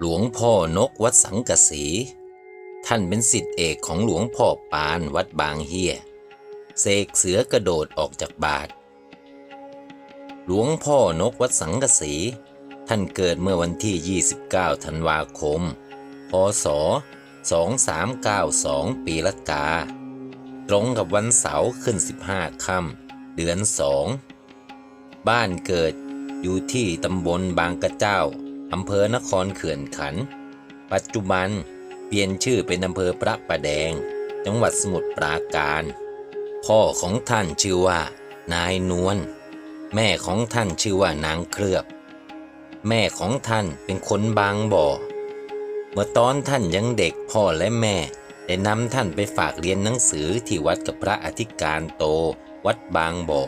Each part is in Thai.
หลวงพ่อนกวัดสังกะสี ท่านเป็นสิทธิเอกของหลวงพ่อปานวัดบางเฮียเสกเสือกระโดดออกจากบาท หลวงพ่อนกวัดสังกะสี ท่านเกิดเมื่อวันที่ 29 ธันวาคม พศ 2392 ปีละกา ตรงกับวันเสาร์ขึ้น 15 ค่ำเดือน2บ้านเกิดอยู่ที่ตำบลบางกระเจ้า อำเภอนครเขื่อนขัน ปัจจุบันเปลี่ยนชื่อเป็นอำเภอพระประแดง จังหวัดสมุทรปราการ พ่อของท่านชื่อว่า นายนวล แม่ของท่านชื่อว่านางเคลือบ แม่ของท่านเป็นคนบางบ่อ เมื่อตอนท่านยังเด็กพ่อและแม่ได้นำท่านไปฝากเรียนหนังสือที่วัดกับพระอธิการโต วัดบางบ่อ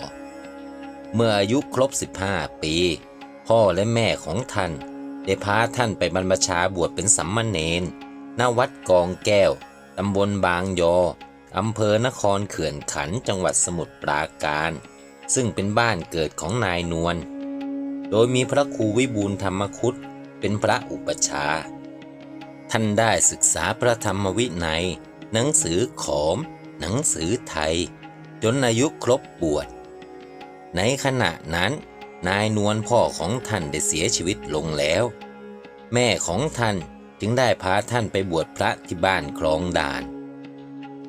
เมื่ออายุครบ 15 ปี พ่อและแม่ของท่าน ได้พาท่านไปบรรพชาบวชเป็นสัมมาเนนณวัดกองแก้ว ตำบลบางยอ อำเภอนครเขื่อนขัน จังหวัดสมุทรปราการ ซึ่งเป็นบ้านเกิดของนายนวล โดยมีพระครูวิบูลธรรมคุตเป็นพระอุปชา ท่านได้ศึกษาพระธรรมวินัย หนังสือขอม หนังสือไทย จนอายุครบบวช ในขณะนั้น นายนวลพ่อของท่านได้เสียชีวิตลงแล้ว แม่ของท่านจึงได้พาท่านไปบวชพระที่บ้านคลองด่าน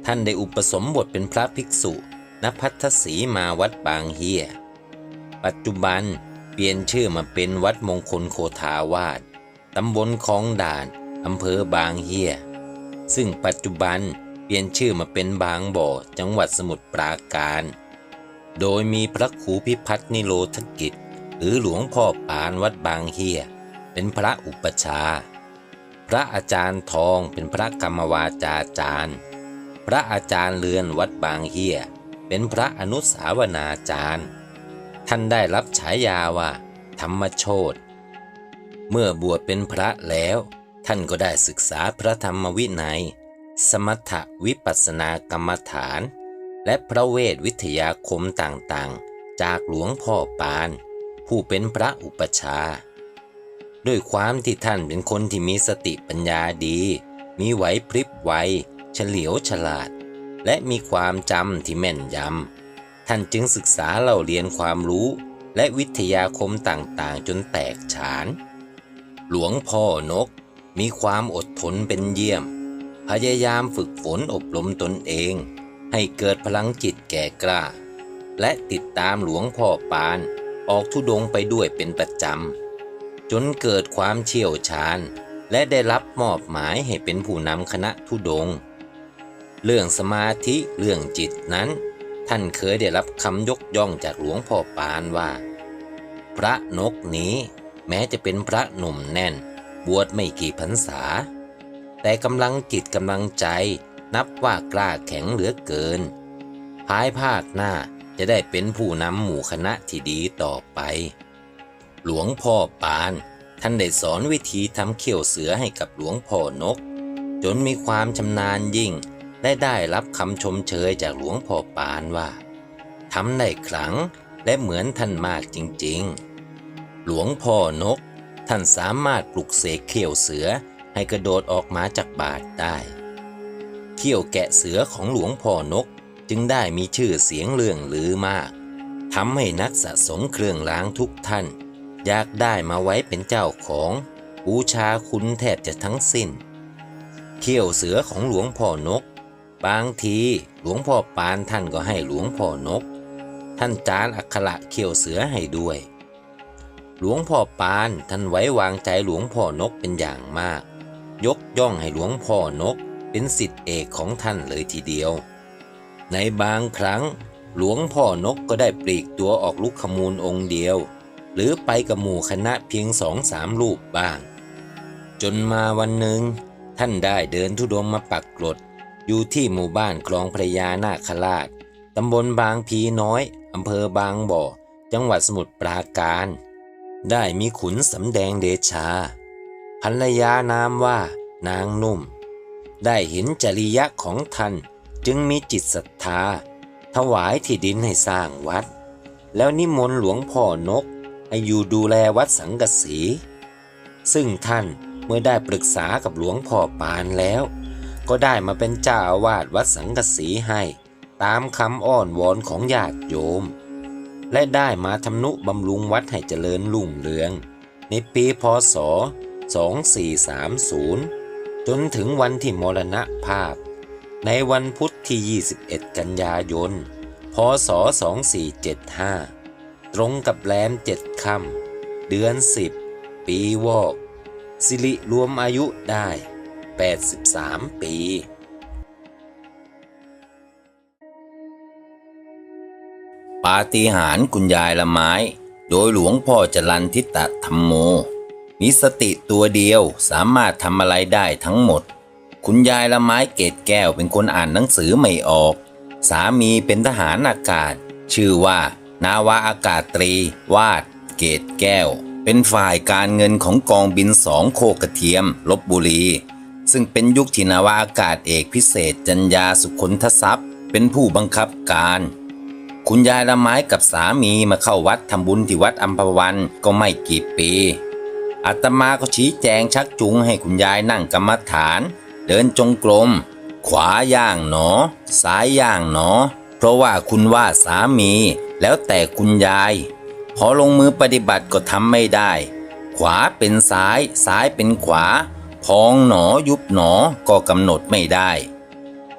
ท่านได้อุปสมบทเป็นพระภิกษุณพัทธสีมาวัดบางเฮีย ปัจจุบันเปลี่ยนชื่อมาเป็นวัดมงคลโคทาวาสตำบลคลองด่านอำเภอบางเฮีย ซึ่งปัจจุบันเปลี่ยนชื่อมาเป็นบางบ่อจังหวัดสมุทรปราการ โดยมีพระครูพิพัฒนิโรธกิจ หรือหลวงพ่อปานวัดบางเฮีย เป็นพระอุปชา พระอาจารย์ทองเป็นพระกรรมวาจาจารย์ พระอาจารย์เลือนวัดบางเฮีย เป็นพระอนุสาวนาจารย์ ท่านได้รับฉายาว่า ธรรมโชตเมื่อบวชเป็นพระแล้ว ท่านก็ได้ศึกษาพระธรรมวินัย สมถวิปัสสนากรรมฐาน และพระเวทวิทยาคมต่างๆ จากหลวงพ่อปาน ผู้เป็นพระอุปชา ด้วยความที่ท่านเป็นคนที่มีสติปัญญาดี มีไหวพริบไวเฉลียวฉลาด และมีความจำที่แม่นยำ ท่านจึงศึกษาเล่าเรียนความรู้และวิทยาคมต่างๆ จนแตกฉาน หลวงพ่อนกมีความอดทนเป็นเยี่ยม พยายามฝึกฝนอบรมตนเอง ให้เกิดพลังจิตแก่กล้า และติดตามหลวงพ่อปาน ออกทุดงไปด้วยเป็นประจำ จนเกิดความเชี่ยวชาญ และได้รับมอบหมายให้เป็นผู้นำคณะทุดง เรื่องสมาธิเรื่องจิตนั้น ท่านเคยได้รับคำยกย่องจากหลวงพ่อปานว่า พระนกนี้แม้จะเป็นพระหนุ่มแน่น บวชไม่กี่พรรษา แต่กำลังจิตกำลังใจ นับว่ากล้าแข็งเหลือเกิน ภายภาคหน้าจะได้เป็นผู้นำหมู่คณะที่ดีต่อไป หลวงพ่อปานท่านได้สอนวิธีทำเขี้ยวเสือให้กับหลวงพ่อนก จนมีความชำนาญยิ่งและได้รับคำชมเชยจากหลวงพ่อปานว่าทำได้ขลังและเหมือนท่านมากจริงๆ หลวงพ่อนก ท่านสามารถปลุกเสกเขี้ยวเสือให้กระโดดออกมาจากบาทได้ เขี้ยวแกะเสือของหลวงพ่อนกจึงได้มีชื่อเสียงเรื่องลือมากทำให้นักสะสมเครื่องรางทุกท่าน อยากได้มาไว้เป็นเจ้าของบูชาคุณแทบจะทั้งสิ้น เขี้ยวเสือของหลวงพ่อนก บางทีหลวงพ่อปานท่านก็ให้หลวงพ่อนก ท่านจานอักขระเขี้ยวเสือให้ด้วย หลวงพ่อปานท่านไว้วางใจหลวงพ่อนกเป็นอย่างมาก ยกย่องให้หลวงพ่อนก เป็นสิทธิเอกของท่านเลยทีเดียว ในบางครั้งหลวงพ่อนกก็ได้ปลีกตัวออกลุกขมูลองค์เดียว หรือไปกับหมู่คณะเพียงสองสามรูปบ้าง จนมาวันหนึ่ง ท่านได้เดินทุดงค์มาปักกรด อยู่ที่หมู่บ้านคลองพระยานาคราชตำบลบางพีน้อยอำเภอบางบ่อ จังหวัดสมุทรปราการ ได้มีขุนสำแดงเดชาภรรยานามว่านางนุ่ม ได้เห็นจริยะของท่านจึงมีจิตศรัทธา ถวายที่ดินให้สร้างวัด แล้วนิมนต์หลวงพ่อนก ให้อยู่ดูแลวัดสังกสี ซึ่งท่านเมื่อได้ปรึกษากับหลวงพ่อปานแล้ว ก็ได้มาเป็นเจ้าอาวาสวัดสังกสีให้ ตามคำอ้อนวอนของญาติโยม และได้มาทำนุบำรุงวัดให้เจริญรุ่งเรือง ในปีพศ 2430 จนถึงวันที่มรณภาพ ในวันพุธที่ 21 กันยายน พศ 2475 ตรงกับแรมเจ็ดค่ำเดือน 10 ปีวอก สิริรวมอายุได้ 83 ปีปาฏิหาริย์คุณยายละไม้ โดยหลวงพ่อจรันทิตะธรรมโม มีสติตัวเดียวสามารถทำอะไรได้ทั้งหมด คุณยายละไม้เกตแก้วเป็นคนอ่านหนังสือไม่ออก สามีเป็นทหารอากาศ ชื่อว่า นาวาอากาศตรี วาด เกตแก้ว เป็นฝ่ายการเงินของกองบินสองโคกระเทียมลบบุรี ซึ่งเป็นยุคที่นาวาอากาศเอกพิเศษจัญญาสุขนทรัพย์ เป็นผู้บังคับการคุณยายละไม้กับสามีมาเข้าวัดทำบุญที่วัดอัมพวันก็ไม่กี่ปี อาตมาก็ชี้แจงชักจูงให้คุณยายนั่งกรรมฐาน เดินจงกรม ขวาย่างหนอ ซ้ายย่างหนอ เพราะว่าคุณว่าสามี แล้วแต่คุณยาย พอลงมือปฏิบัติก็ทำไม่ได้ ขวาเป็นซ้าย ซ้ายเป็นขวา พองหนอยุบหนอก็กำหนดไม่ได้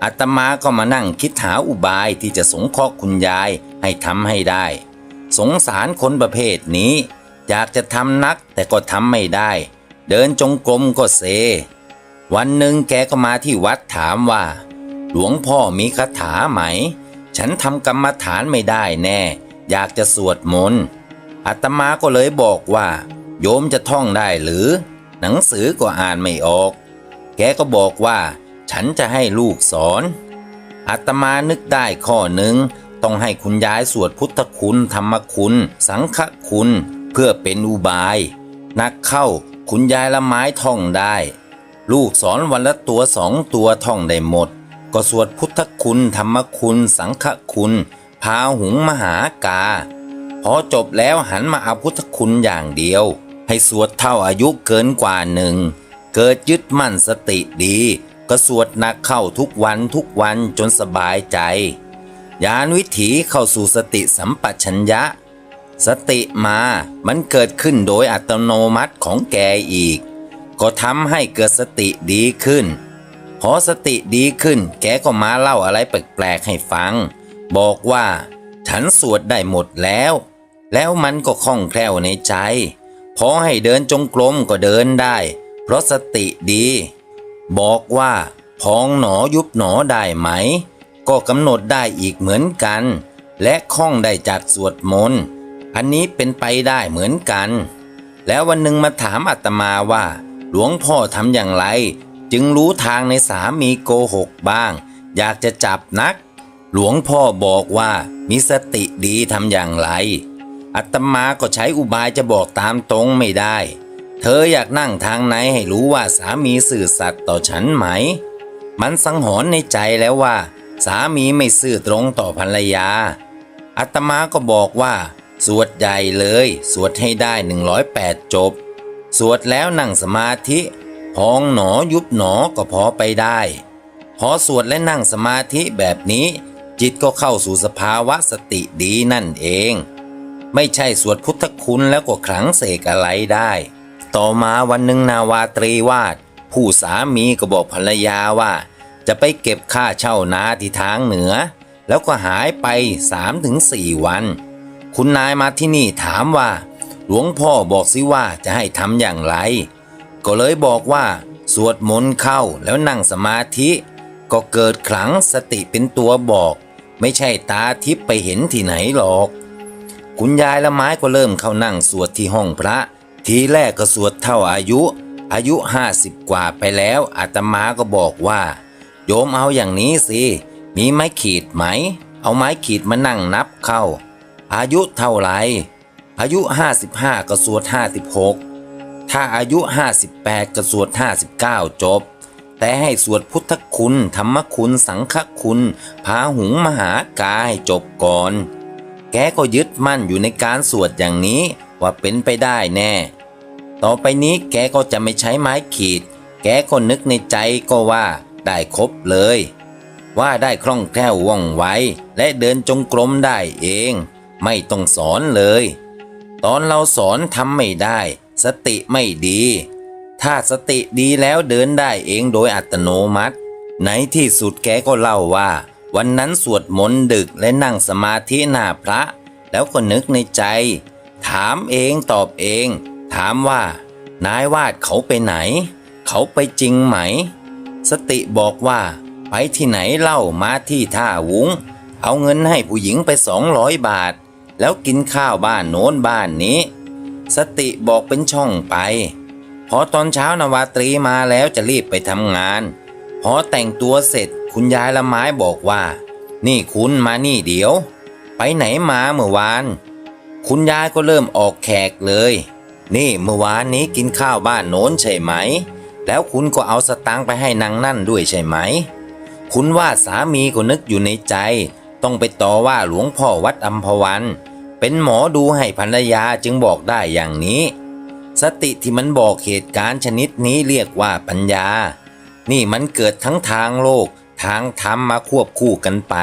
อาตมาก็มานั่งคิดหาอุบายที่จะสงเคราะห์คุณยายให้ทำให้ได้ สงสารคนประเภทนี้ อยากจะทำนักแต่ก็ทำไม่ได้ เดินจงกรมก็เซ วันหนึ่งแกก็มาที่วัดถามว่า หลวงพ่อมีคาถาไหม ฉันทำกรรมฐานไม่ได้แน่ อยากจะสวดมนต์อาตมาก็เลยบอกว่า โยมจะท่องได้หรือ หนังสือก็อ่านไม่ออก แกก็บอกว่า ฉันจะให้ลูกสอนอาตมานึกได้ข้อหนึ่งต้องให้คุณยายสวดพุทธคุณ ธรรมคุณ สังฆคุณ พื่อเป็นอุบาย นักเข้าคุณยายละไม้ท่องได้ ลูกสอนวันละตัวสองตัวท่องได้หมด ก็สวดพุทธคุณธรรมคุณสังฆคุณ พาหุงมหากา พอจบแล้วหันมาเอาพุทธคุณอย่างเดียว ให้สวดเท่าอายุเกินกว่าหนึ่ง เกิดยึดมั่นสติดี ก็สวดนักเข้าทุกวันทุกวันจนสบายใจยานวิถีเข้าสู่สติสัมปชัญญะ สติมามันเกิดขึ้นโดยอัตโนมัติของแกอีก ก็ทำให้เกิดสติดีขึ้น พอสติดีขึ้น แกก็มาเล่าอะไรแปลกๆให้ฟัง บอกว่า ฉันสวดได้หมดแล้ว แล้วมันก็คล่องแคล่วในใจ พอให้เดินจงกรมก็เดินได้ เพราะสติดี บอกว่าพองหนอยุบหนอได้ไหม ก็กำหนดได้อีกเหมือนกัน และคล่องได้จัดสวดมนต์ อันนี้เป็นไปได้เหมือนกัน แล้ววันหนึ่งมาถามอาตมาว่า หลวงพ่อทำอย่างไร จึงรู้ทางในสามีโกหกบ้าง อยากจะจับนัก หลวงพ่อบอกว่ามีสติดีทำอย่างไรอาตมาก็ใช้อุบายจะบอกตามตรงไม่ได้ เธออยากนั่งทางไหนให้รู้ว่าสามีสื่อสัตย์ต่อฉันไหม มันสังหรณ์ในใจแล้วว่า สามีไม่ซื่อตรงต่อภรรยาอาตมาก็บอกว่า สวดใหญ่เลย สวดให้ได้ 108 จบ สวดแล้วนั่งสมาธิ พองหนอยุบหนอก็พอไปได้ พอสวดและนั่งสมาธิแบบนี้ จิตก็เข้าสู่สภาวะสติดีนั่นเอง ไม่ใช่สวดพุทธคุณแล้วก็ขลังเสกอะไรได้ ต่อมาวันหนึ่งนาวาตรีวาด ผู้สามีก็บอกภรรยาว่า จะไปเก็บค่าเช่านาที่ทางเหนือ แล้วก็หายไป 3-4 วัน คุณนายมาที่นี่ถามว่า หลวงพ่อบอกสิว่าจะให้ทำอย่างไร ก็เลยบอกว่า สวดมนต์เข้าแล้วนั่งสมาธิ ก็เกิดขลังสติเป็นตัวบอก ไม่ใช่ตาทิพย์ไปเห็นที่ไหนหรอก คุณยายละไม้ก็เริ่มเข้านั่งสวดที่ห้องพระ ทีแรกก็สวดเท่าอายุ อายุห้าสิบกว่าไปแล้วอาตมาก็บอกว่า โยมเอาอย่างนี้สิมีไม้ขีดไหม เอาไม้ขีดมานั่งนับเข้า อายุเท่าไหร่ อายุ 55 ก็สวด 56 ถ้าอายุ 58 ก็สวด 59 จบ แต่ให้สวดพุทธคุณ ธรรมคุณ สังฆคุณพาหุงมหากาให้จบก่อน แกก็ยึดมั่นอยู่ในการสวดอย่างนี้ว่าเป็นไปได้แน่ ต่อไปนี้แกก็จะไม่ใช้ไม้ขีด แกก็นึกในใจก็ว่าได้ครบเลย ว่าได้คล่องแคล่วว่องไวและเดินจงกรมได้เอง ไม่ต้องสอนเลย ตอนเราสอนทำไม่ได้ สติไม่ดี ถ้าสติดีแล้วเดินได้เองโดยอัตโนมัติ ในที่สุดแกก็เล่าว่า วันนั้นสวดมนต์ดึกและนั่งสมาธิหน้าพระ แล้วก็นึกในใจ ถามเองตอบเอง ถามว่า นายวาดเขาไปไหน เขาไปจริงไหม สติบอกว่าไปที่ไหนเล่ามาที่ท่าวุ้ง เอาเงินให้ผู้หญิงไปสองร้อยบาท แล้วกินข้าวบ้านโน้นบ้านนี้ สติบอกเป็นช่องไป พอตอนเช้านาวาตรีมาแล้วจะรีบไปทำงาน พอแต่งตัวเสร็จคุณยายละไม้บอกว่า นี่คุณมานี่เดี๋ยว ไปไหนมาเมื่อวาน คุณยายก็เริ่มออกแขกเลย นี่เมื่อวานนี้กินข้าวบ้านโน้นใช่ไหม แล้วคุณก็เอาสตังค์ไปให้นางนั่นด้วยใช่ไหม คุณว่าสามีก็นึกอยู่ในใจ ต้องไปต่อว่าหลวงพ่อวัดอัมพวัน เป็นหมอดูให้ภรรยาจึงบอกได้อย่างนี้ สติที่มันบอกเหตุการณ์ชนิดนี้เรียกว่าปัญญา นี่มันเกิดทั้งทางโลกทางธรรมมาควบคู่กันไป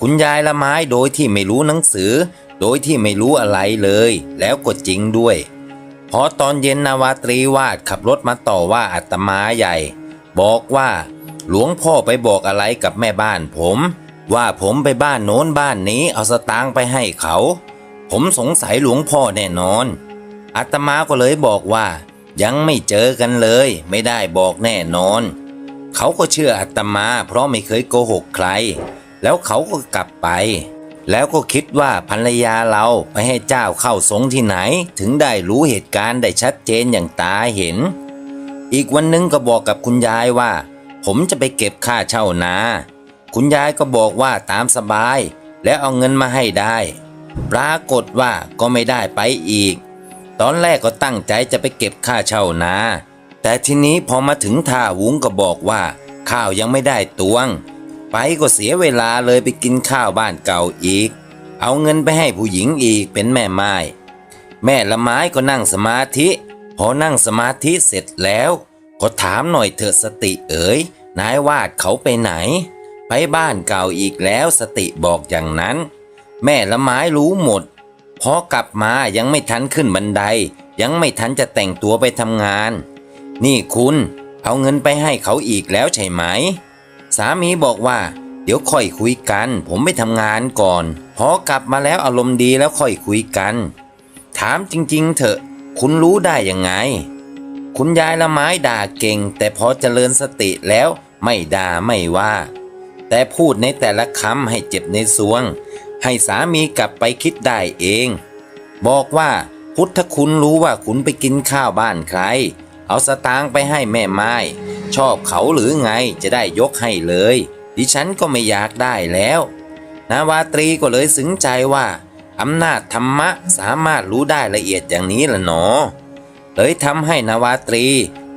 คุณยายละไม้โดยที่ไม่รู้หนังสือ โดยที่ไม่รู้อะไรเลย แล้วก็จริงด้วย พอตอนเย็นนาวาตรีวาดขับรถมาต่อว่าอาตมาใหญ่ บอกว่า หลวงพ่อไปบอกอะไรกับแม่บ้านผม ว่าผมไปบ้านโน้นบ้านนี้เอาสตางค์ไปให้เขา ผมสงสัยหลวงพ่อแน่นอน อาตมาก็เลยบอกว่า ยังไม่เจอกันเลย ไม่ได้บอกแน่นอน เขาก็เชื่ออาตมา เพราะไม่เคยโกหกใคร แล้วเขาก็กลับไป แล้วก็คิดว่าภรรยาเราไปให้เจ้าเข้าสงฆ์ที่ไหน ถึงได้รู้เหตุการณ์ได้ชัดเจนอย่างตาเห็น อีกวันหนึงก็บอกกับคุณยายว่า ผมจะไปเก็บค่าเช่านา คุณยายก็บอกว่าตามสบาย แล้วเอาเงินมาให้ได้ ปรากฏว่าก็ไม่ได้ไปอีก ตอนแรกก็ตั้งใจจะไปเก็บค่าเช่านา แต่ทีนี้พอมาถึงท่าวุ้งก็บอกว่า ข้าวยังไม่ได้ตวง ไปก็เสียเวลาเลยไปกินข้าวบ้านเก่าอีก เอาเงินไปให้ผู้หญิงอีกเป็นแม่ไม้แม่ละไม้ก็นั่งสมาธิ พอนั่งสมาธิเสร็จแล้ว ก็ถามหน่อยเถอะสติเอ๋ย นายวาดเขาไปไหน ไปบ้านเก่าอีกแล้วสติบอกอย่างนั้น แม่ละไม้รู้หมด พอกลับมายังไม่ทันขึ้นบันได ยังไม่ทันจะแต่งตัวไปทำงาน นี่คุณเอาเงินไปให้เขาอีกแล้วใช่ไหม สามีบอกว่า เดี๋ยวค่อยคุยกัน ผมไปทำงานก่อน พอกลับมาแล้วอารมณ์ดีแล้วค่อยคุยกัน ถามจริง ๆ เถอะ คุณรู้ได้ยังไง คุณยายละไม้ด่าเก่ง แต่พอเจริญสติแล้วไม่ด่าไม่ว่า แต่พูดในแต่ละคำให้เจ็บในสวง ให้สามีกลับไปคิดได้เอง บอกว่าพุทธคุณรู้ว่าคุณไปกินข้าวบ้านใคร เอาสตางค์ไปให้แม่ไม้ ชอบเขาหรือไงจะได้ยกให้เลย ดิฉันก็ไม่อยากได้แล้ว นาวาตรีก็เลยสึงใจว่าอำนาจธรรมะสามารถรู้ได้ละเอียดอย่างนี้ละหนอ เลยทำให้นาวาตรี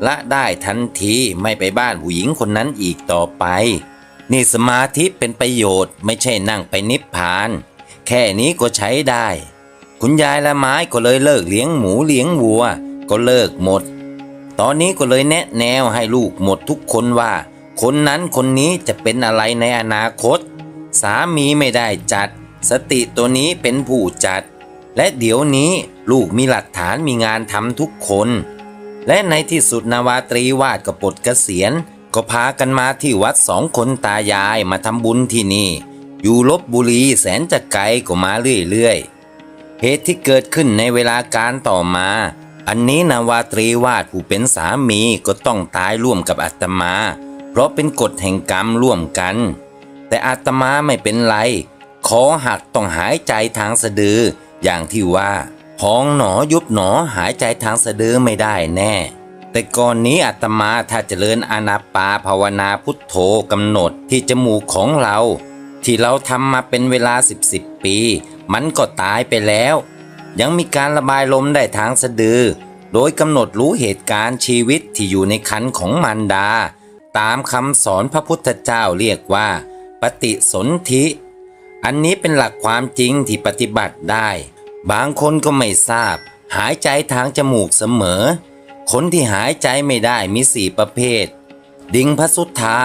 ละได้ทันทีไม่ไปบ้านผู้หญิงคนนั้นอีกต่อไป นี่สมาธิเป็นประโยชน์ไม่ใช่นั่งไปนิพพาน แค่นี้ก็ใช้ได้ คุณยายละไม้ก็เลยเลิกเลี้ยงหมูเลี้ยงวัว ก็เลิกหมด ตอนนี้ก็เลยแนะแนวให้ลูกหมดทุกคนว่า คนนั้นคนนี้จะเป็นอะไรในอนาคต สามีไม่ได้จัด สติตัวนี้เป็นผู้จัด และเดี๋ยวนี้ลูกมีหลักฐานมีงานทำทุกคน และในที่สุดนาวาตรีวาดก็ปลดเกษียณ ก็พากันมาที่วัดสองคนตายายมาทำบุญที่นี่ อยู่ลบบุรีแสนจะไกลก็มาเรื่อยๆ เหตุที่เกิดขึ้นในเวลาการต่อมา อันนี้นาวาตรีวาดผู้เป็นสามีก็ต้องตายร่วมกับอาตมา เพราะเป็นกฎแห่งกรรมร่วมกัน แต่อาตมาไม่เป็นไร ขอหักต้องหายใจทางสะดือ อย่างที่ว่า พองหนอยุบหนอหายใจทางสะดือไม่ได้แน่ แต่ก่อนนี้อาตมาถ้าเจริญอานาปาภาวนาพุทโธกำหนดที่จมูกของเรา ที่เราทำมาเป็นเวลาสิบสิบปี มันก็ตายไปแล้ว ยังมีการระบายลมได้ทางสะดือ โดยกำหนดรู้เหตุการณ์ชีวิตที่อยู่ในคันของมารดา ตามคำสอนพระพุทธเจ้าเรียกว่า ปฏิสนธิอันนี้เป็นหลักความจริงที่ปฏิบัติได้ บางคนก็ไม่ทราบ หายใจทางจมูกเสมอ คนที่หายใจไม่ได้มีสี่ประเภท ดิงพระสุธา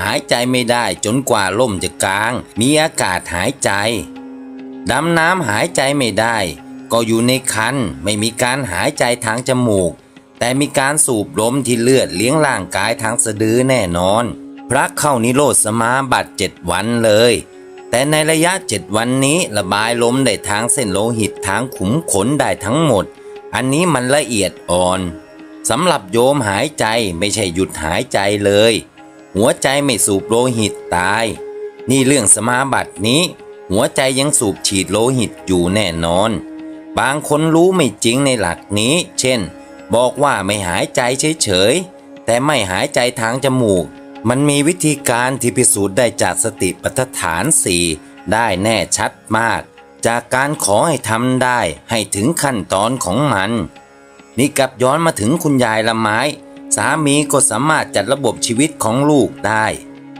หายใจไม่ได้จนกว่าลมจะกลาง มีอากาศหายใจ ดำน้ำหายใจไม่ได้ ก็อยู่ในคันไม่มีการหายใจทางจมูก แต่มีการสูบลมที่เลือดเลี้ยงร่างกายทางสะดือแน่นอน พระเข้านิโรธสมาบัติเจ็ดวันเลย แต่ในระยะเจ็ดวันนี้ระบายลมได้ทางเส้นโลหิตทางขุมขนได้ทั้งหมด อันนี้มันละเอียดอ่อน สำหรับโยมหายใจไม่ใช่หยุดหายใจเลย หัวใจไม่สูบโลหิตตาย นี่เรื่องสมาบัตินี้ หัวใจยังสูบฉีดโลหิตอยู่แน่นอน บางคนรู้ไม่จริงในหลักนี้ เช่น บอกว่าไม่หายใจเฉยๆ แต่ไม่หายใจทางจมูก มันมีวิธีการที่พิสูจน์ได้จากสติปัฏฐานสี่ได้แน่ชัดมาก จากการขอให้ทำได้ให้ถึงขั้นตอนของมัน นี่กลับย้อนมาถึงคุณยายละไม้ สามีก็สามารถจัดระบบชีวิตของลูกได้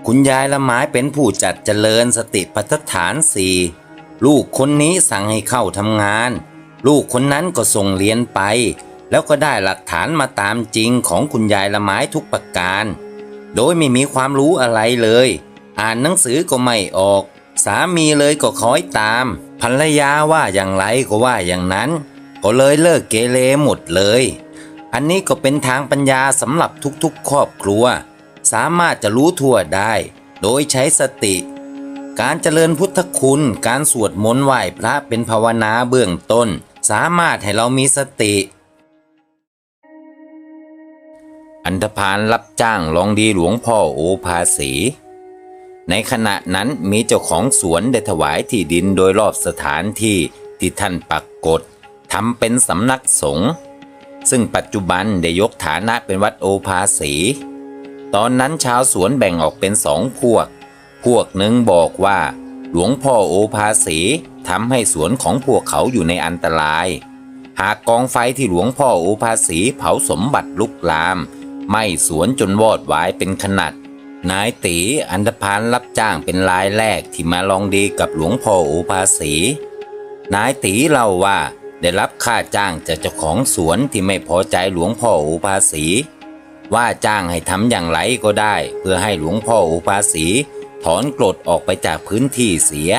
คุณยายละไม้เป็นผู้จัดเจริญสติปัฏฐานสี่ลูกคนนี้สั่งให้เข้าทำงาน ลูกคนนั้นก็ส่งเรียนไป แล้วก็ได้หลักฐานมาตามจริงของคุณยายละไม้ทุกประการ โดยไม่มีความรู้อะไรเลย อ่านหนังสือก็ไม่ออก สามีเลยก็คอยตามภรรยาว่าอย่างไรก็ว่าอย่างนั้น ก็เลยเลิกเกเรหมดเลย อันนี้ก็เป็นทางปัญญาสำหรับทุกๆ ครอบครัว สามารถจะรู้ทั่วได้ โดยใช้สติ การเจริญพุทธคุณ การสวดมนต์ไหว้พระเป็นภาวนาเบื้องต้น สามารถให้เรามีสติ อันธพาลรับจ้างลองดีหลวงพ่อโอภาสีในขณะนั้นมีเจ้าของสวนได้ถวายที่ดินโดยรอบสถานที่ที่ท่านปักกฎ ทำเป็นสำนักสงฆ์ซึ่งปัจจุบันได้ยกฐานะเป็นวัดโอภาสี ตอนนั้นชาวสวนแบ่งออกเป็นสองพวก พวกหนึ่งบอกว่า หลวงพ่อโอภาสีทำให้สวนของพวกเขาอยู่ในอันตราย หากกองไฟที่หลวงพ่อโอภาสีเผาสมบัติลุกลาม ไม้สวนจนวอดวายเป็นขนาดนายตีอันธพาลรับจ้างเป็นรายแรกที่มาลองดีกับหลวงพ่อโอภาสี นายตีเล่าว่า ได้รับค่าจ้างจากเจ้าของสวนที่ไม่พอใจหลวงพ่อโอภาสี ว่าจ้างให้ทำอย่างไรก็ได้ เพื่อให้หลวงพ่อโอภาสี ถอนกรดออกไปจากพื้นที่เสีย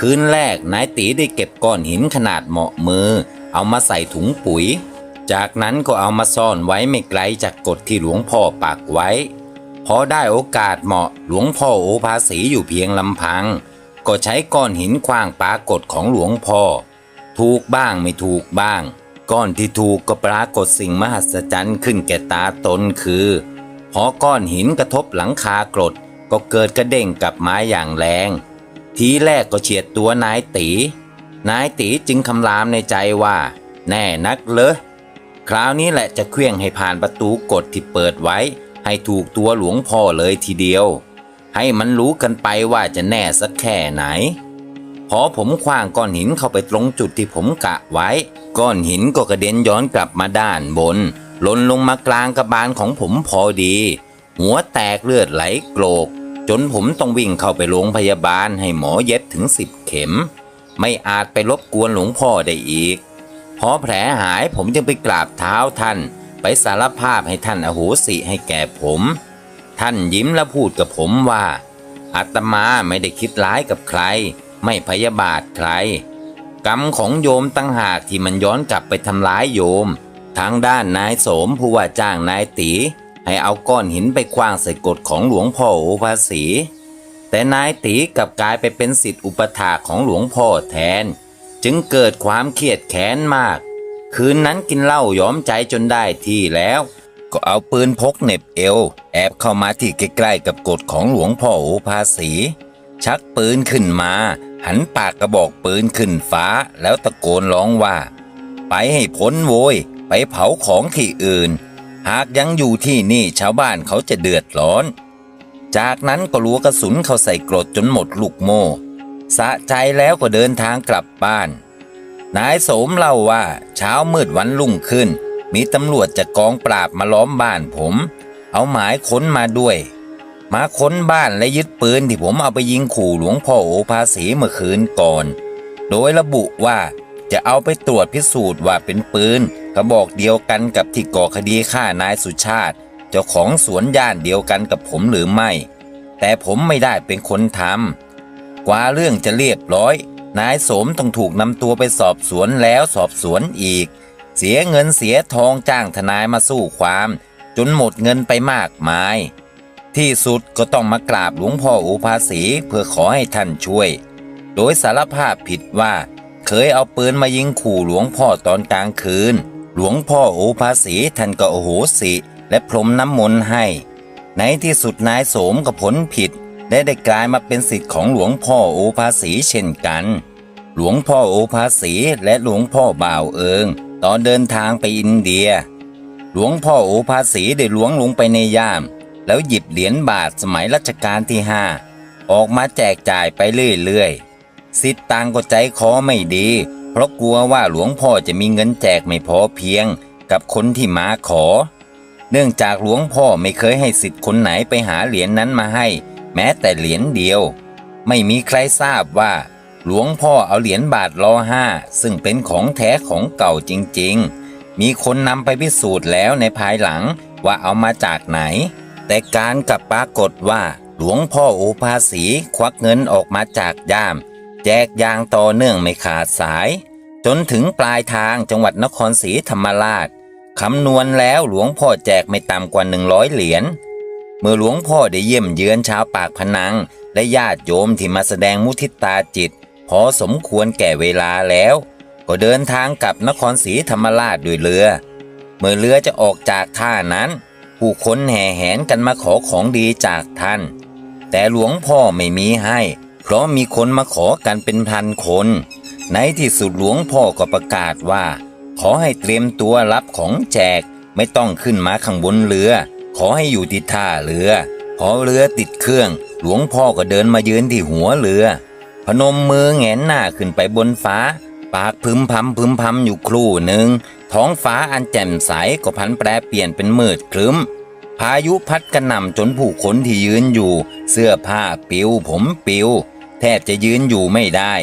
คืนแรกนายตีได้เก็บก้อนหินขนาดเหมาะมือ เอามาใส่ถุงปุ๋ย จากนั้นก็เอามาซ่อนไว้ไม่ไกลจากกฎที่หลวงพ่อปักไว้พอได้โอกาสเหมาะหลวงพ่อโอภาสีอยู่เพียงลำพัง ก็ใช้ก้อนหินคว้างปากฏของหลวงพ่อ ถูกบ้างไม่ถูกบ้าง ก้อนที่ถูกก็ปรากฏสิ่งมหัศจรรย์ขึ้นแก่ตาตนคือ พอก้อนหินกระทบหลังคากรดก็เกิดกระเด้งกลับมาอย่างแรง ทีแรกก็เฉียดตัวนายตี นายตีจึงคำรามในใจว่า แน่นักเลยคราวนี้แหละจะเคลื่องให้ผ่านประตูกฎที่เปิดไว้ ให้ถูกตัวหลวงพ่อเลยทีเดียว ให้มันรู้กันไปว่าจะแน่สักแค่ไหน พอผมคว้างก้อนหินเข้าไปตรงจุดที่ผมกะไว้ ก้อนหินก็กระเด็นย้อนกลับมาด้านบนหล่นลงมากลางกระบาลของผมพอดี หัวแตกเลือดไหลโกรก จนผมต้องวิ่งเข้าไปโรงพยาบาลให้หมอเย็บถึงสิบเข็ม ไม่อาจไปรบกวนหลวงพ่อได้อีก พอแผลหายผมจึงไปกราบเท้าท่าน ไปสารภาพให้ท่านอโหสิให้แก่ผม ท่านยิ้มและพูดกับผมว่าอาตมาไม่ได้คิดร้ายกับใคร ไม่พยาบาทใคร กรรมของโยมตั้งหากที่มันย้อนกลับไปทำร้ายโยม ทางด้านนายโสมผู้ว่าจ้างนายตี ให้เอาก้อนหินไปคว้างใส่กฎของหลวงพ่อโอภาสี แต่นายตีกลับกลายไปเป็นสิทธิอุปถาของหลวงพ่อแทน จึงเกิดความเครียดแค้นมาก คืนนั้นกินเหล้าย้อมใจจนได้ที่แล้วก็เอาปืนพกเหน็บเอว แอบเข้ามาที่ใกล้ๆกับกฎของหลวงพ่อโอภาสี ชักปืนขึ้นมา หันปากกระบอกปืนขึ้นฟ้าแล้วตะโกนร้องว่า ไปให้พ้นโวยไปเผาของที่อื่น หากยังอยู่ที่นี่ชาวบ้านเขาจะเดือดร้อน จากนั้นก็ลัวกระสุนเขาใส่กรดจนหมดลูกโม่สะใจแล้วก็เดินทางกลับบ้าน นายโสมเล่าว่าเช้ามืดวันรุ่งขึ้น มีตำรวจจากกองปราบมาล้อมบ้านผม เอาหมายค้นมาด้วย มาค้นบ้านและยึดปืนที่ผมเอาไปยิงขู่หลวงพ่อโอภาสีเมื่อคืนก่อน โดยระบุว่าจะเอาไปตรวจพิสูจน์ว่าเป็นปืนกระบอกเดียวกันกับที่ก่อคดีฆ่านายสุชาติ เจ้าของสวนย่านเดียวกันกับผมหรือไม่ แต่ผมไม่ได้เป็นคนทำกว่าเรื่องจะเรียบร้อย นายสมต้องถูกนำตัวไปสอบสวนแล้วสอบสวนอีก เสียเงินเสียทองจ้างทนายมาสู้ความ จนหมดเงินไปมากมาย ที่สุดก็ต้องมากราบหลวงพ่ออุภาสีเพื่อขอให้ท่านช่วย โดยสารภาพผิดว่า เคยเอาปืนมายิงขู่หลวงพ่อตอนกลางคืน หลวงพ่อโอภาสีท่านก็โอโหสิ และพรมน้ำมนต์ให้ ในที่สุดนายโสมก็ผลผิด และได้กลายมาเป็นสิทธิ์ของหลวงพ่อโอภาสีเช่นกัน หลวงพ่อโอภาสีและหลวงพ่อบ่าวเอิง ตอนเดินทางไปอินเดีย หลวงพ่อโอภาสีได้ล้วงลงไปในย่าม แล้วหยิบเหรียญบาทสมัยรัชกาลที่ห้าออกมาแจกจ่ายไปเรื่อยๆสิทธิ์ต่างก็ใจคอไม่ดี เพราะกลัวว่าหลวงพ่อจะมีเงินแจกไม่พอเพียงกับคนที่มาขอ เนื่องจากหลวงพ่อไม่เคยให้สิทธิ์คนไหนไปหาเหรียญนนั้นมาให้ แม้แต่เหรียญเดียว ไม่มีใครทราบว่า หลวงพ่อเอาเหรียญบาทรอห้าซึ่งเป็นของแท้ของเก่าจริงๆ มีคนนำไปพิสูจน์แล้วในภายหลังว่าเอามาจากไหน แต่การกลับปรากฏว่า หลวงพ่อโอภาสีควักเงินออกมาจากย่าม แจกยางต่อเนื่องไม่ขาดสาย จนถึงปลายทางจังหวัดนครศรีธรรมราชคำนวณแล้วหลวงพ่อแจกไม่ต่ำกว่าหนึ่งร้อยเหรียญเมื่อหลวงพ่อได้เยี่ยมเยือนชาวปากพนัง และญาติโยมที่มาแสดงมุทิตาจิต พอสมควรแก่เวลาแล้ว ก็เดินทางกลับนครศรีธรรมราชด้วยเรือ เมื่อเรือจะออกจากท่านั้น ผู้คนแห่แหนกันมาขอของดีจากท่าน แต่หลวงพ่อไม่มีให้ เพราะมีคนมาขอกันเป็นพันคน ในที่สุดหลวงพ่อก็ประกาศว่า ขอให้เตรียมตัวรับของแจกไม่ต้องขึ้นมาข้างบนเรือ ขอให้อยู่ที่ท่าเรือ พอเรือติดเครื่อง หลวงพ่อก็เดินมายืนที่หัวเรือ พนมมือแงนหน้าขึ้นไปบนฟ้า ปากพึมพำพึมพำอยู่ครู่หนึ่ง ท้องฟ้าอันแจ่มใสก็พันแปรเปลี่ยนเป็นมืดครึ้ม พายุพัดกระหน่ำจนผู้คนที่ยืนอยู่ เสื้อผ้าปิวผมปิว แทบจะยืนอยู่ไม่ได้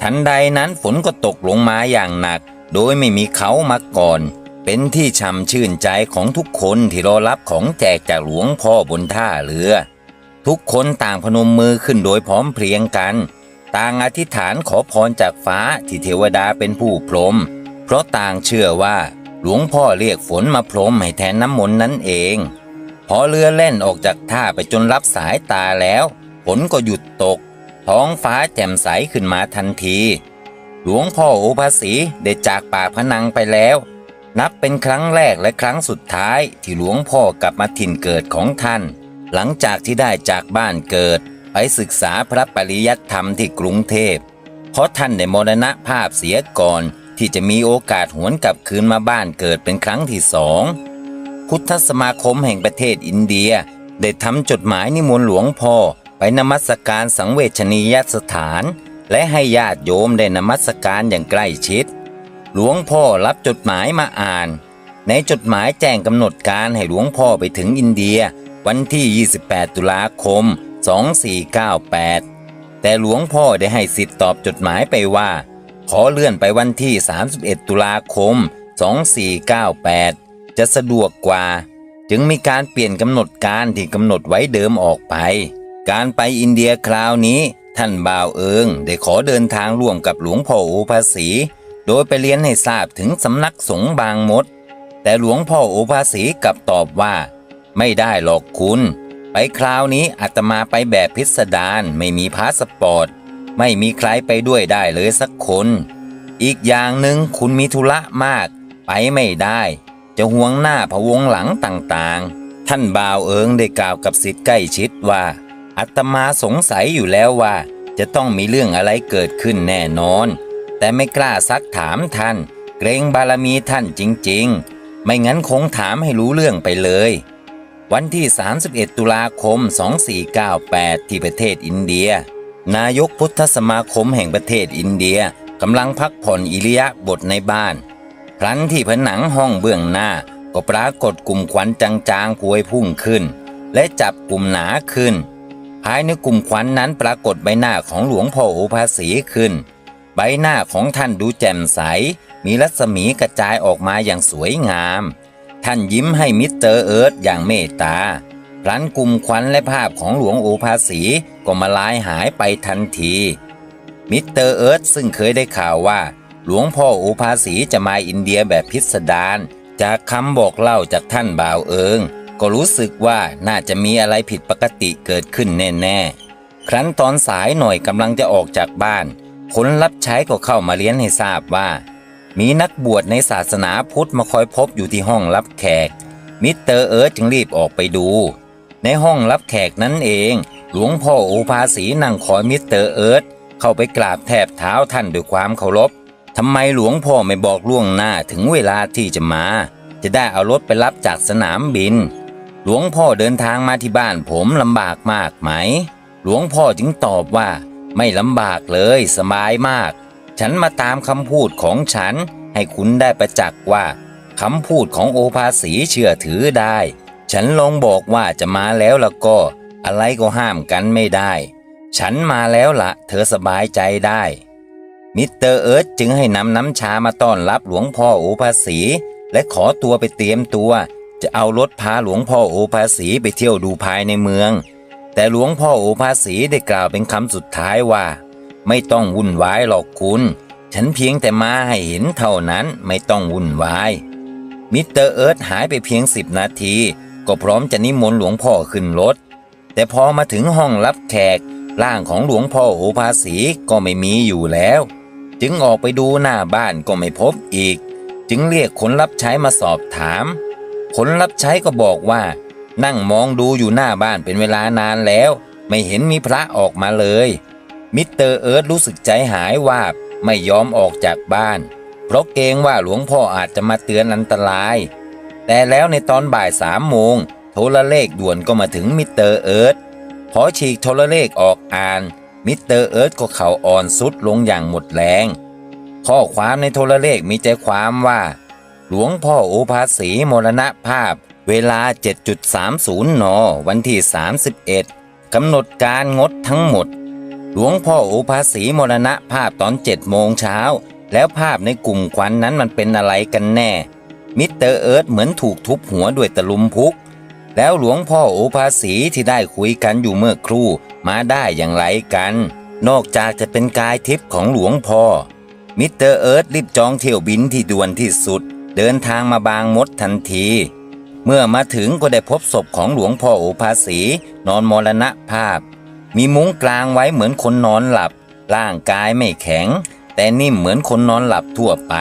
ทันใดนั้นฝนก็ตกลงมาอย่างหนัก โดยไม่มีเขามาก่อน เป็นที่ช่ำชื่นใจของทุกคนที่รอรับของแจกจากหลวงพ่อบนท่าเรือ ทุกคนต่างพนมมือขึ้นโดยพร้อมเพรียงกัน ต่างอธิษฐานขอพรจากฟ้าที่เทวดาเป็นผู้พรหม เพราะต่างเชื่อว่าหลวงพ่อเรียกฝนมาพรมให้แทนน้ำมนต์นั่นเอง พอเรือแล่นออกจากท่าไปจนรับสายตาแล้ว ฝนก็หยุดตก ท้องฟ้าแจ่มใสขึ้นมาทันที หลวงพ่อโอภาสีได้จากปากพนังไปแล้ว นับเป็นครั้งแรกและครั้งสุดท้ายที่หลวงพ่อกลับมาถิ่นเกิดของท่าน หลังจากที่ได้จากบ้านเกิด ไปศึกษาพระปริยัติธรรมที่กรุงเทพ เพราะท่านได้มรณภาพเสียก่อน ที่จะมีโอกาสหวนกลับคืนมาบ้านเกิดเป็นครั้งที่สองพุทธสมาคมแห่งประเทศอินเดีย ได้ทำจดหมายนิมนต์หลวงพ่อไปนมัสการสังเวชนียสถาน และให้ญาติโยมได้นมัสการอย่างใกล้ชิด หลวงพ่อรับจดหมายมาอ่าน ในจดหมายแจ้งกำหนดการให้หลวงพ่อไปถึงอินเดีย วันที่ 28 ตุลาคม 2498 แต่หลวงพ่อได้ให้สิทธิ์ตอบจดหมายไปว่า ขอเลื่อนไปวันที่ 31 ตุลาคม 2498 จะสะดวกกว่า จึงมีการเปลี่ยนกำหนดการที่กำหนดไว้เดิมออกไป การไปอินเดียคราวนี้ ท่านบ่าวเอิงได้ขอเดินทางร่วมกับหลวงพ่อโอภาสี โดยไปเรียนให้ทราบถึงสำนักสงฆ์บางมด แต่หลวงพ่อโอภาสีกลับตอบว่า ไม่ได้หรอกคุณ ไปคราวนี้อาตมาไปแบบพิสดารไม่มีพาสปอร์ต ไม่มีใครไปด้วยได้เลยสักคน อีกอย่างหนึ่งคุณมีธุระมาก ไปไม่ได้ จะห่วงหน้าพะวงหลังต่างๆ ท่านบ่าวเอิงได้กล่าวกับสิทธิ์ใกล้ชิดว่าอาตมาสงสัยอยู่แล้วว่า จะต้องมีเรื่องอะไรเกิดขึ้นแน่นอน แต่ไม่กล้าซักถามท่าน เกรงบารมีท่านจริง ๆ ไม่งั้นคงถามให้รู้เรื่องไปเลยวันที่ 31 ตุลาคม 2498 ที่ประเทศอินเดีย นายกพุทธสมาคมแห่งประเทศอินเดียกำลังพักผ่อนอิริยาบถในบ้านครั้นที่ผนังห้องเบื้องหน้าก็ปรากฏกลุ่มควันจางๆพวยพุ่งขึ้น และจับกลุ่มหนาขึ้น ภายในกลุ่มควันนั้นปรากฏใบหน้าของหลวงพ่อโอภาสีขึ้น ใบหน้าของท่านดูแจ่มใส มีรัศมีกระจายออกมาอย่างสวยงาม ท่านยิ้มให้มิสเตอร์เอิร์ธอย่างเมตตา พลันกลุ่มควันและภาพของหลวงโอภาสีก็มาลายหายไปทันที มิสเตอร์เอิร์ธซึ่งเคยได้ข่าวว่า หลวงพ่อโอภาสีจะมาอินเดียแบบพิสดารจากคำบอกเล่าจากท่านบ่าวเอิง ก็รู้สึกว่าน่าจะมีอะไรผิดปกติเกิดขึ้นแน่ๆ ครั้นตอนสายหน่อยกำลังจะออกจากบ้าน คนรับใช้ก็เข้ามาเลี้ยนให้ทราบว่า มีนักบวชในศาสนาพุทธมาคอยพบอยู่ที่ห้องรับแขก มิสเตอร์เอิร์ธจึงรีบออกไปดู ในห้องรับแขกนั้นเอง หลวงพ่อโอภาสีนั่งคอยมิสเตอร์เอิร์ธเข้าไปกราบแทบเท้าท่านด้วยความเคารพทำไมหลวงพ่อไม่บอกล่วงหน้าถึงเวลาที่จะมา จะได้เอารถไปรับจากสนามบิน หลวงพ่อเดินทางมาที่บ้านผมลำบากมากไหม หลวงพ่อจึงตอบว่า ไม่ลำบากเลยสบายมาก ฉันมาตามคำพูดของฉัน ให้คุณได้ประจักษ์ว่าคำพูดของโอภาสีเชื่อถือได้ ฉันลงบอกว่าจะมาแล้วล้วก็ อะไรก็ห้ามกันไม่ได้ ฉันมาแล้วละเธอสบายใจได้ มิสเตอร์เอิร์ธจึงให้นำน้ำชามาต้อนรับหลวงพ่อโอภาสี และขอตัวไปเตรียมตัว จะเอารถพาหลวงพ่อโอภาสีไปเที่ยวดูภายในเมือง แต่หลวงพ่อโอภาสีได้กล่าวเป็นคำสุดท้ายว่า ไม่ต้องวุ่นวายหรอกคุณ ฉันเพียงแต่มาให้เห็นเท่านั้นไม่ต้องวุ่นวายมิสเตอร์เอิร์ธหายไปเพียงสิบนาที ก็พร้อมจะนิมนต์หลวงพ่อขึ้นรถ แต่พอมาถึงห้องรับแขกร่างของหลวงพ่อโอภาสีก็ไม่มีอยู่แล้ว จึงออกไปดูหน้าบ้านก็ไม่พบอีก จึงเรียกคนรับใช้มาสอบถาม คนรับใช้ก็บอกว่า นั่งมองดูอยู่หน้าบ้านเป็นเวลานานแล้ว ไม่เห็นมีพระออกมาเลย มิสเตอร์เอิร์ธรู้สึกใจหายว่าบไม่ยอมออกจากบ้าน เพราะเกรงว่าหลวงพ่ออาจจะมาเตือนอันตราย แต่แล้วในตอนบ่ายสามโมงโทรเลขด่วนก็มาถึงมิสเตอร์เอิร์ธพอฉีกโทรเลขออกอ่าน มิสเตอร์เอิร์ธก็เข่าอ่อนสุดลงอย่างหมดแรง ข้อความในโทรเลขมีใจความว่า หลวงพ่อโอภาสีมรณภาพ เวลา 7.30 น วันที่ 31กำหนดการงดทั้งหมด หลวงพ่อโอภาสีมรณภาพตอน7โมงเช้า แล้วภาพในกลุ่มควันนั้นมันเป็นอะไรกันแน่ มิสเตอร์เอิร์ธเหมือนถูกทุบหัวด้วยตะลุมพุก แล้วหลวงพ่อโอภาสีที่ได้คุยกันอยู่เมื่อครู่มาได้อย่างไรกัน นอกจากจะเป็นกายทิพย์ของหลวงพ่อ มิสเตอร์เอิร์ธรีบจองเที่ยวบินที่ด่วนที่สุด เดินทางมาบางมดทันที เมื่อมาถึงก็ได้พบศพของหลวงพ่อโอภาสีนอนมรณภาพ มีมุ้งกลางไว้เหมือนคนนอนหลับ ร่างกายไม่แข็ง แต่นิ่มเหมือนคนนอนหลับทั่วไป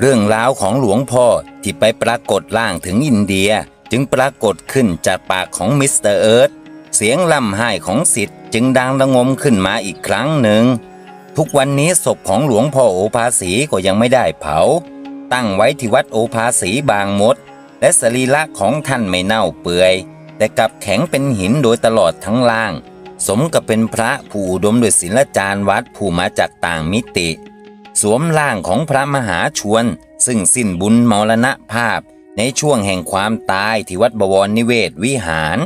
เรื่องราวของหลวงพ่อที่ไปปรากฏร่างถึงอินเดียจึงปรากฏขึ้นจากปากของมิสเตอร์เอิร์ธเสียงล่ำไห้ของสิทธิ์จึงดังระงมขึ้นมาอีกครั้งหนึ่ง ทุกวันนี้ศพของหลวงพ่อโอภาสีก็ยังไม่ได้เผา ตั้งไว้ที่วัดโอภาสีบางมด และสรีระของท่านไม่เน่าเปื่อย แต่กลับแข็งเป็นหินโดยตลอดทั้งล่าง สมกับเป็นพระผู้อุดมด้วยศิลจารย์วัดผู้มาจากต่างมิติ สวมร่างของพระมหาชวน ซึ่งสิ้นบุญมรณภาพในช่วงแห่งความตายที่วัดบวรนิเวศวิหาร